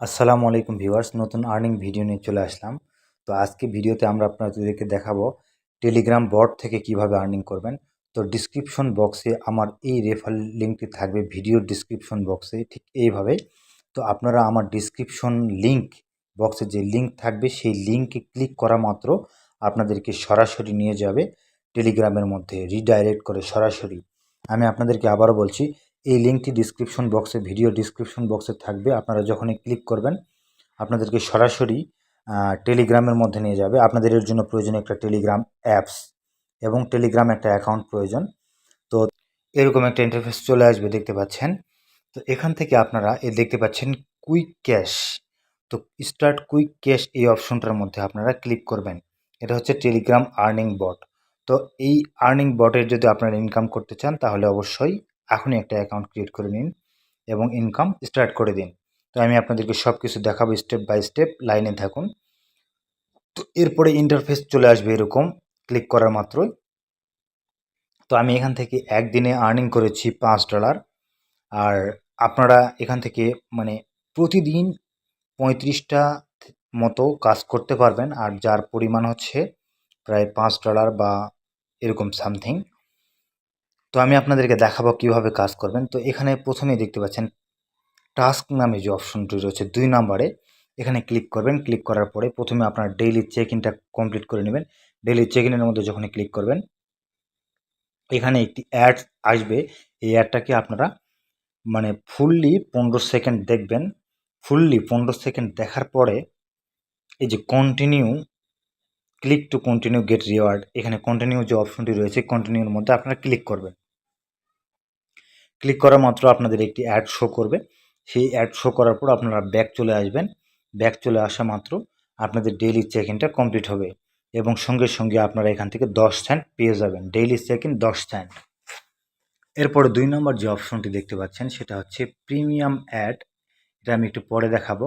আসসালামু আলাইকুম ভিউয়ার্স, নতুন আর্নিং ভিডিও নিয়ে চলে আসলাম। তো আজকে ভিডিওতে আমরা আপনাদেরকে দেখাবো টেলিগ্রাম বট থেকে কীভাবে আর্নিং করবেন। তো ডিসক্রিপশন বক্সে আমার এই রেফার লিঙ্কটি থাকবে ভিডিওর ডিসক্রিপশন বক্সে ঠিক এইভাবে। তো আপনারা আমার ডিসক্রিপশন লিঙ্ক বক্সে যে লিঙ্ক থাকবে, সেই লিঙ্কে ক্লিক করা মাত্র আপনাদেরকে সরাসরি নিয়ে যাবে টেলিগ্রামের মধ্যে রিডাইরেক্ট করে সরাসরি। আমি আপনাদেরকে আবারও বলছি এই লিঙ্কটি ডিসক্রিপশন বক্সে ভিডিও ডিসক্রিপশন বক্সে থাকবে। আপনারা যখনই ক্লিক করবেন, আপনাদেরকে সরাসরি টেলিগ্রামের মধ্যে নিয়ে যাবে। আপনাদের এর জন্য প্রয়োজন একটা টেলিগ্রাম অ্যাপস এবং টেলিগ্রাম একটা অ্যাকাউন্ট প্রয়োজন। তো এরকম একটা ইন্টারফেস চলে আসবে, দেখতে পাচ্ছেন। তো এখান থেকে আপনারা, এ দেখতে পাচ্ছেন কুইক ক্যাশ তো স্টার্ট কুইক ক্যাশ এই অপশনটার মধ্যে আপনারা ক্লিক করবেন। এটা হচ্ছে টেলিগ্রাম আর্নিং বট তো এই আর্নিং বটের যদি আপনারা ইনকাম করতে চান, তাহলে অবশ্যই এখনই একটা অ্যাকাউন্ট ক্রিয়েট করে নিন এবং ইনকাম স্টার্ট করে দিন। তো আমি আপনাদেরকে সব কিছু দেখাবো স্টেপ বাই স্টেপ লাইনে থাকুন। তো এরপরে ইন্টারফেস চলে আসবে এরকম ক্লিক করার মাত্রই। তো আমি এখান থেকে একদিনে আর্নিং করেছি পাঁচ ডলার আর আপনারা এখান থেকে মানে প্রতিদিন পঁয়ত্রিশটা মতো কাজ করতে পারবেন। আর যার পরিমাণ হচ্ছে প্রায় পাঁচ ডলার বা এরকম সামথিং তো আমি আপনাদেরকে দেখাবো কীভাবে কাজ করবেন। তো এখানে প্রথমেই দেখতে পাচ্ছেন টাস্ক নামে যে অপশনটি রয়েছে দুই নম্বরে, এখানে ক্লিক করবেন। ক্লিক করার পরে প্রথমে আপনার ডেইলি চেক ইনটা কমপ্লিট করে নেবেন। ডেইলি চেক ইনের মধ্যে যখন ক্লিক করবেন, এখানে একটি অ্যাড আসবে। এই অ্যাডটাকে আপনারা মানে ফুললি পনেরো সেকেন্ড দেখবেন। ফুললি পনেরো সেকেন্ড দেখার পরে এই যে continue click to continue get reward এখানে কন্টিনিউ যে অপশনটি রয়েছে কন্টিনিউর মধ্যে আপনারা ক্লিক করবেন। ক্লিক করা মাত্র আপনাদের একটি অ্যাড শো করবে। সেই অ্যাড শো করার পর আপনারা ব্যাক চলে আসবেন। ব্যাক চলে আসা মাত্র আপনাদের ডেইলি চেক ইনটা কমপ্লিট হবে এবং সঙ্গে সঙ্গে আপনারা এখান থেকে দশ সেন্ট পেয়ে যাবেন। ডেইলি চেক ইন দশ সেন্ট এরপরে দুই নম্বর যে অপশনটি দেখতে পাচ্ছেন, সেটা হচ্ছে প্রিমিয়াম অ্যাড এটা আমি একটু পরে দেখাবো।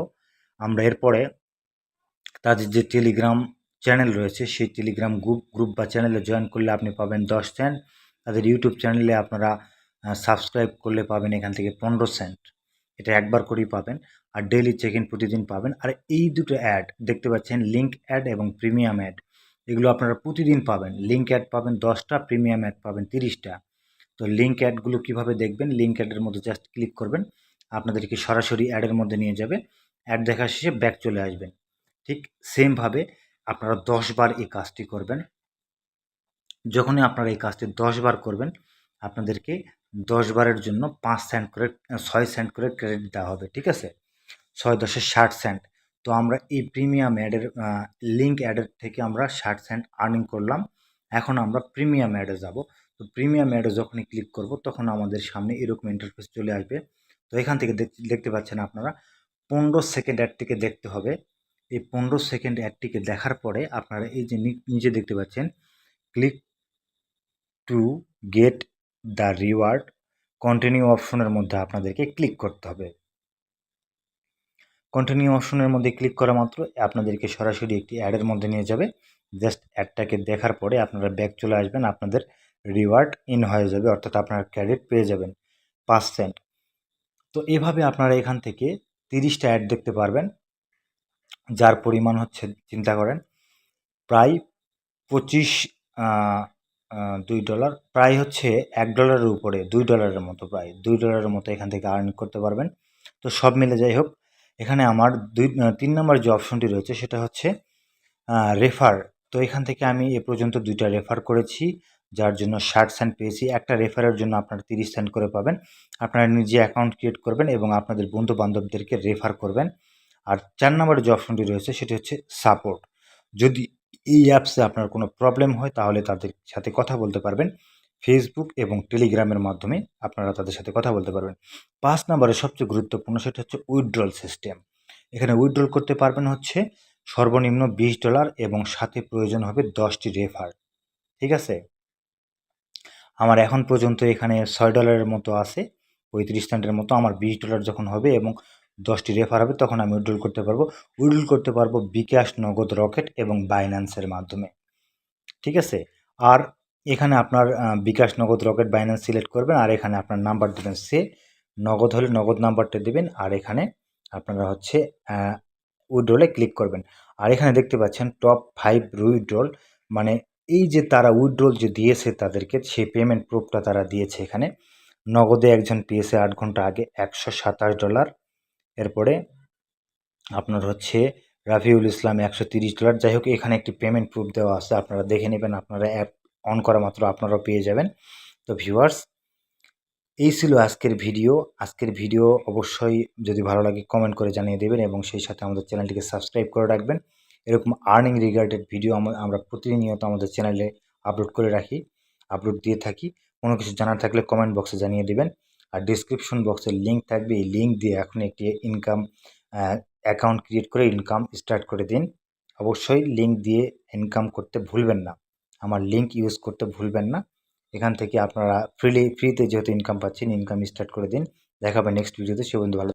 আমরা এরপরে তাদের যে টেলিগ্রাম চ্যানেল রয়েছে, সেই টেলিগ্রাম গ্রুপ গ্রুপ বা চ্যানেলে জয়েন করলে আপনি পাবেন দশ সেন্ট তাদের ইউটিউব চ্যানেলে আপনারা সাবস্ক্রাইব করলে পাবেন এখান থেকে পনেরো সেন্ট এটা একবার করেই পাবেন আর ডেইলি চেক ইন প্রতিদিন পাবেন। আর এই দুটো অ্যাড দেখতে পাচ্ছেন লিঙ্ক অ্যাড এবং প্রিমিয়াম অ্যাড এগুলো আপনারা প্রতিদিন পাবেন। লিঙ্ক অ্যাড পাবেন দশটা প্রিমিয়াম অ্যাড পাবেন তিরিশটা। তো লিঙ্ক অ্যাডগুলো কীভাবে দেখবেন? লিঙ্ক অ্যাডের মধ্যে জাস্ট ক্লিক করবেন, আপনাদেরকে সরাসরি অ্যাডের মধ্যে নিয়ে যাবে। অ্যাড দেখা শেষে ব্যাক চলে আসবেন। ঠিক সেমভাবে আপনারা দশবার এই কাজটি করবেন। যখনই আপনারা এই কাজটি দশবার করবেন, আপনাদেরকে দশ বারের জন্য পাঁচ সেন্ট করে, ছয় সেন্ট করে ক্রেডিট দেওয়া হবে, ঠিক আছে? ছয় দশে ষাট সেন্ট তো আমরা এই প্রিমিয়াম অ্যাডের লিঙ্ক অ্যাডের থেকে আমরা ষাট সেন্ট আর্নিং করলাম। এখন আমরা প্রিমিয়াম অ্যাডে যাব। তো প্রিমিয়াম অ্যাডে যখনই ক্লিক করব, তখন আমাদের সামনে এরকম ইন্টারফেস চলে আসবে। তো এখান থেকে দেখতে পাচ্ছেন আপনারা, পনেরো সেকেন্ড অ্যাড থেকে দেখতে হবে। এই পনেরো সেকেন্ড অ্যাডটিকে দেখার পরে আপনারা এই যে নিচে দেখতে পাচ্ছেন, click to get the reward continue অপশনের মধ্যে আপনাদেরকে ক্লিক করতে হবে। কন্টিনিউ অপশনের মধ্যে ক্লিক করা মাত্র আপনাদেরকে সরাসরি একটি অ্যাডের মধ্যে নিয়ে যাবে। জাস্ট অ্যাডটাকে দেখার পরে আপনারা ব্যাক চলে আসবেন, আপনাদের রিওয়ার্ড ইন হয়ে যাবে, অর্থাৎ আপনারা ক্রেডিট পেয়ে যাবেন পাঁচ সেন্ট তো এভাবে আপনারা এখান থেকে তিরিশটা অ্যাড দেখতে পারবেন। যার পরিমাণ হচ্ছে, চিন্তা করেন, প্রায় পঁচিশ দুই ডলার, প্রায় হচ্ছে এক ডলারের উপরে, দুই ডলারের মতো প্রায়, দুই ডলারের মতো এখান থেকে আর্ন করতে পারবেন। তো সব মিলে যাই হোক, এখানে আমার দুই তিন নম্বর যে অপশনটি রয়েছে, সেটা হচ্ছে রেফার তো এখান থেকে আমি এ পর্যন্ত দুইটা রেফার করেছি, যার জন্য ষাট সেন্ট পেয়েছি। একটা রেফারের জন্য আপনারা তিরিশ সেন্ট করে পাবেন। আপনারা নিজে অ্যাকাউন্ট ক্রিয়েট করবেন এবং আপনাদের বন্ধু বান্ধবদেরকে রেফার করবেন। আর চার নম্বরের যে অপশনটি রয়েছে সেটি হচ্ছে সাপোর্ট যদি এই অ্যাপসে আপনার কোনো প্রবলেম হয় তাহলে তাদের সাথে কথা বলতে পারবেন। ফেসবুক এবং টেলিগ্রামের মাধ্যমে আপনারা তাদের সাথে কথা বলতে পারবেন। পাঁচ নম্বরে সবচেয়ে গুরুত্বপূর্ণ সেটা হচ্ছে উইথড্রল সিস্টেম এখানে উইথড্রল করতে পারবেন হচ্ছে সর্বনিম্ন বিশ ডলার এবং সাথে প্রয়োজন হবে দশটি রেফার ঠিক আছে? আমার এখন পর্যন্ত এখানে ছয় ডলারের মতো আছে, পঁয়ত্রিশ সেন্টের মতো আমার বিশ ডলার যখন হবে এবং দশটি রেফার হবে, তখন আমি উইড্রল করতে পারব। উইড্রল করতে পারব বিকাশ নগদ রকেট এবং বাইন্যান্সের মাধ্যমে। ঠিক আছে? আর এখানে আপনার বিকাশ নগদ রকেট বাইন্যান্স সিলেক্ট করবেন, আর এখানে আপনার নাম্বার দেবেন সে নগদ হলে নগদ নাম্বারটা দেবেন, আর এখানে আপনারা হচ্ছে উইড্রলে ক্লিক করবেন। আর এখানে দেখতে পাচ্ছেন টপ ফাইভ উইড্রল মানে এই যে তারা উইড্রল যে দিয়েছে তাদেরকে, সেই পেমেন্ট প্রুফটা তারা দিয়েছে এখানে। নগদে একজন পেয়েছে আট ঘণ্টা আগে একশো সাতাশ ডলার এরপরে আপনার হচ্ছে রাফিউল ইসলাম একশো তিরিশ ডলার। যাই হোক, এখানে একটি পেমেন্ট প্রুফ দেওয়া আছে, আপনারা দেখে নেবেন, আপনারা অ্যাপ অন করা মাত্র আপনারাও পেয়ে যাবেন। তো ভিউয়ার্স এই ছিল আজকের ভিডিও আজকের ভিডিও অবশ্যই যদি ভালো লাগে কমেন্ট করে জানিয়ে দেবেন এবং সেই সাথে আমাদের চ্যানেলটিকে সাবস্ক্রাইব করে রাখবেন। এরকম আর্নিং রিগার্ডেড ভিডিও আমরা প্রতিনিয়ত আমাদের চ্যানেলে আপলোড করে রাখি আপলোড দিয়ে থাকি। কোনো কিছু জানার থাকলে কমেন্ট বক্সে জানিয়ে দেবেন। আর ডিসক্রিপশন বক্সের লিঙ্ক থাকবে। এই লিঙ্ক দিয়ে এখন একটি ইনকাম অ্যাকাউন্ট ক্রিয়েট করে ইনকাম স্টার্ট করে দিন। অবশ্যই লিঙ্ক দিয়ে ইনকাম করতে ভুলবেন না। আমার লিঙ্ক ইউজ করতে ভুলবেন না। এখান থেকে আপনারা ফ্রিলি ফ্রিতে যেহেতু ইনকাম পাচ্ছেন ইনকাম স্টার্ট করে দিন। দেখাবে নেক্সট ভিডিওতে সে বন্ধু ভালো